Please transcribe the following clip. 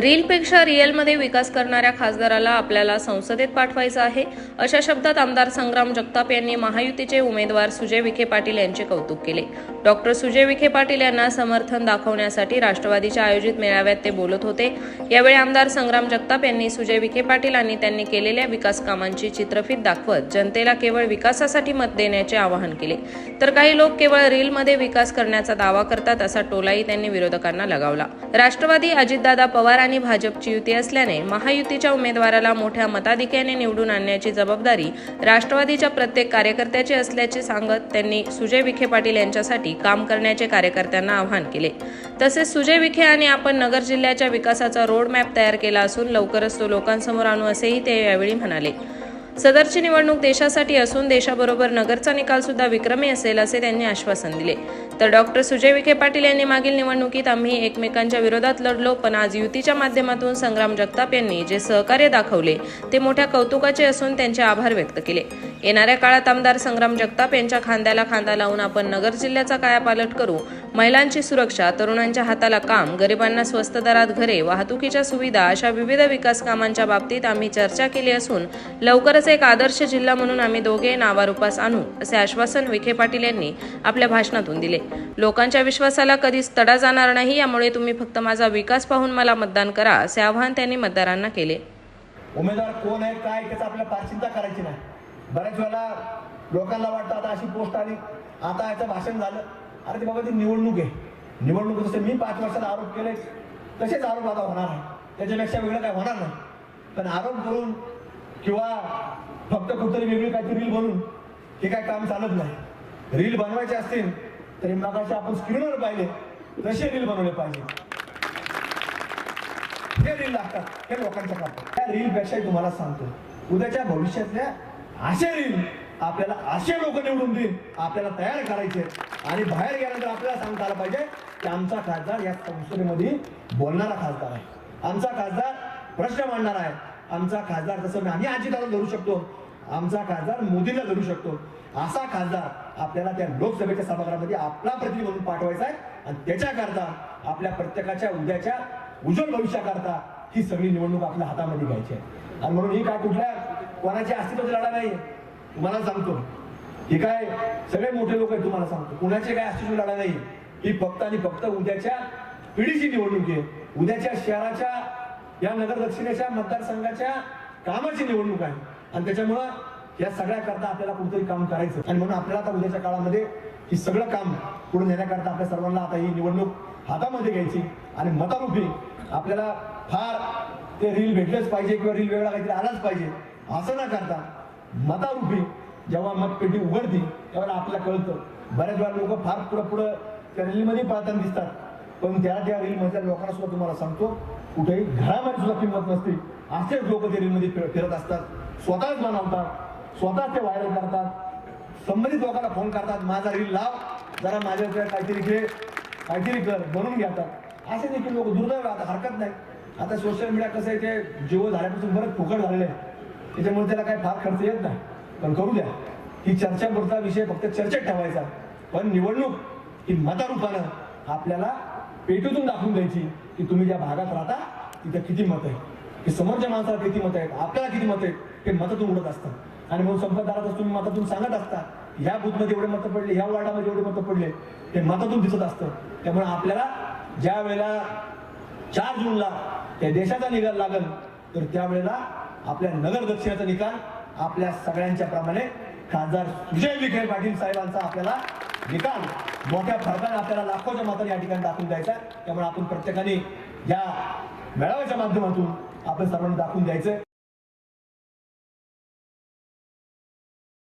रीलपेक्षा रिअलमध्ये विकास करणाऱ्या खासदाराला आपल्याला संसदेत पाठवायचं आहे अशा शब्दात आमदार संग्राम जगताप यांनी महायुतीचे उमेदवार सुजय विखे पाटील यांचे कौतुक केले. डॉक्टर सुजय विखे पाटील यांना समर्थन दाखवण्यासाठी राष्ट्रवादीच्या आयोजित मेळाव्यात ते बोलत होते. यावेळी आमदार संग्राम जगताप यांनी सुजय विखे पाटील आणि त्यांनी केलेल्या विकास कामांची चित्रफीत दाखवत जनतेला केवळ विकासासाठी मत देण्याचे आवाहन केले. तर काही लोक केवळ रीलमध्ये विकास करण्याचा दावा करतात असा टोलाही त्यांनी विरोधकांना लगावला. राष्ट्रवादी अजितदादा पवार आणि भाजपची युती असल्याने महायुतीच्या उमेदवाराला मोठ्या मताधिक्याने निवडून आणण्याची जबाबदारी राष्ट्रवादीच्या प्रत्येक कार्यकर्त्याची असल्याचे सांगत त्यांनी सुजय विखे पाटील यांच्यासाठी काम करण्याचे कार्यकर्त्यांना आवाहन केले. तसेच सुजय विखे आणि आपण नगर जिल्ह्याच्या विकासाचा रोड मॅप तयार केला असून लवकरच तो लोकांसमोर आणू असेही ते यावेळी म्हणाले. सदरची निवडणूक देशासाठी असून देशाबरोबर नगरचा निकाल सुद्धा विक्रमी असेल असे त्यांनी आश्वासन दिले. तर डॉक्टर सुजय विखे पाटील यांनी मागील निवडणुकीत आम्ही एकमेकांच्या विरोधात लढलो पण आज युतीच्या माध्यमातून संग्राम जगताप यांनी जे सहकार्य दाखवले ते मोठ्या कौतुकाचे असून त्यांचे आभार व्यक्त केले. येणाऱ्या काळात आमदार संग्राम जगताप यांच्या खांद्याला खांदा लावून आपण नगर जिल्ह्याचा कायापालट करू. महिलांची सुरक्षा तरुणांच्या हाताला काम गरिबांना स्वस्त दरात घरे वाहतुकीच्या सुविधा अशा विविध विकास कामांच्या बाबतीत आम्ही चर्चा केली असून लवकरच एक आदर्श जिल्हा म्हणून आम्ही दोघे नावारूपास आणू असे आश्वासन विखे पाटील यांनी आपल्या भाषणातून दिले. लोकांच्या विश्वासाला कधीच तडा जाणार नाही यामुळे तुम्ही फक्त माझा विकास पाहून मला मतदान करा असे आवाहन त्यांनी मतदारांना केले. उमेदवार कोण आहे काय त्याचा आपल्याला फार चिंता करायची नाही. बऱ्याच वेळेला लोकांना वाटतं आता अशी पोस्ट आली आता याचं भाषण झालं. अरे ते बाबा ती निवडणूक आहे. निवडणूक जसे मी पाच वर्षात आरोप केले तसेच आरोप आता होणार आहे. त्याच्यापेक्षा वेगळं काय होणार नाही. पण आरोप करून किंवा फक्त कुठतरी वेगळी काहीतरी रील बनून हे काय काम चालत नाही. रील बनवायचे असतील तरी मगाशी आपण स्क्रीनवर पाहिले. तसे रील बनवले पाहिजे. हे रील लागतात. हे लोकांच्या काम त्या रील पेक्षाही तुम्हाला सांगतो. उद्याच्या भविष्यातल्या असे रील आपल्याला असे लोक निवडून देईल आपल्याला तयार करायचे. आणि बाहेर गेल्यानंतर आपल्याला सांगता आलं पाहिजे की आमचा खासदार या संसदेमध्ये बोलणारा खासदार आहे. आमचा खासदार प्रश्न मांडणार आहे. आमचा खासदार तसं आम्ही अजिताला धरू शकतो. आमचा खासदार मोदीला धरू शकतो. असा खासदार आपल्याला त्या लोकसभेच्या सभागृहामध्ये आपला प्रतिनिधी म्हणून पाठवायचा आहे. आणि त्याच्याकरता आपल्या प्रत्येकाच्या उद्याच्या उज्ज्वल भविष्याकरता ही सगळी निवडणूक आपल्या हातामध्ये घ्यायची आहे. आणि म्हणून ही काय कुठल्या कोणाच्या अस्तित्वाची लढा नाही तुम्हाला सांगतो. हे काय सगळे मोठे लोक आहेत तुम्हाला सांगतो. कुणाचे काय अस्तित्व लढा नाही ही फक्त आणि फक्त उद्याच्या पिढीची निवडणूक आहे. उद्याच्या शहराच्या या नगर दक्षिणेच्या मतदारसंघाच्या कामाची निवडणूक आहे. आणि त्याच्यामुळं या सगळ्या करता आपल्याला कुठेतरी काम करायचं. आणि म्हणून आपल्याला आता उद्याच्या काळामध्ये ही सगळं काम पुढे नेण्याकरता आपल्या सर्वांना आता ही निवडणूक हातामध्ये घ्यायची आणि मतारूपी आपल्याला फार ते रील भेटलंच पाहिजे किंवा रील वेगळा काहीतरी आलाच पाहिजे. असं न करता मतारूपी जेव्हा मतपेटी उघडती तेव्हा आपल्याला कळतं. बऱ्याच वेळा लोक फार पुढं पुढं त्या रीलमध्ये पाहताना दिसतात. पण त्या त्या रीलमधल्या लोकांना सुद्धा तुम्हाला सांगतो कुठेही घरामध्ये सुद्धा किंमत नसते. असेच लोक त्या रीलमध्ये फिरत असतात. स्वतःच बनवतात स्वतःच ते व्हायरल करतात संबंधित लोकांना फोन करतात माझा रील लाव जरा माझ्या काहीतरी घे काहीतरी कर बनवून घेतात. असे देखील लोक दुर्दैव आता हरकत नाही. आता सोशल मीडिया कसं आहे ते जीव झाल्यापासून बरंच फुकट झालेलं आहे. त्याच्यामुळे त्याला काही फार खर्च येत नाही. पण करू द्या. ही चर्चापुरता विषय फक्त चर्चेत ठेवायचा. पण निवडणूक ही मतारूपानं आपल्याला पेटीतून दाखवून द्यायची की तुम्ही ज्या भागात राहता तिथं किती मत आहे. की समोरच्या माणसाला किती मत आहेत? आपल्याला किती मत आहेत? ते मतातून उडत असतात. आणि म्हणून संपतदारातच तुम्ही मतातून सांगत असता ह्या बुथमध्ये एवढे मतं पडले ह्या वार्डामध्ये एवढे मतं पडले ते मतातून दिसत असतं. त्यामुळे आपल्याला ज्या वेळेला चार जूनला त्या देशाचा निकाल लागल तर त्यावेळेला आपल्या नगर दक्षिणाचा निकाल आपल्या सगळ्यांच्या प्रमाणे खासदार सुजय विखे पाटील साहेबांचा आपल्याला निकाल मोठ्या फरकाने आपल्याला लाखोच्या मताने या ठिकाणी दाखवून द्यायचा त्यामुळे आपण प्रत्येकाने या मेळाव्याच्या माध्यमातून आपल्या सर्वांना दाखवून द्यायचं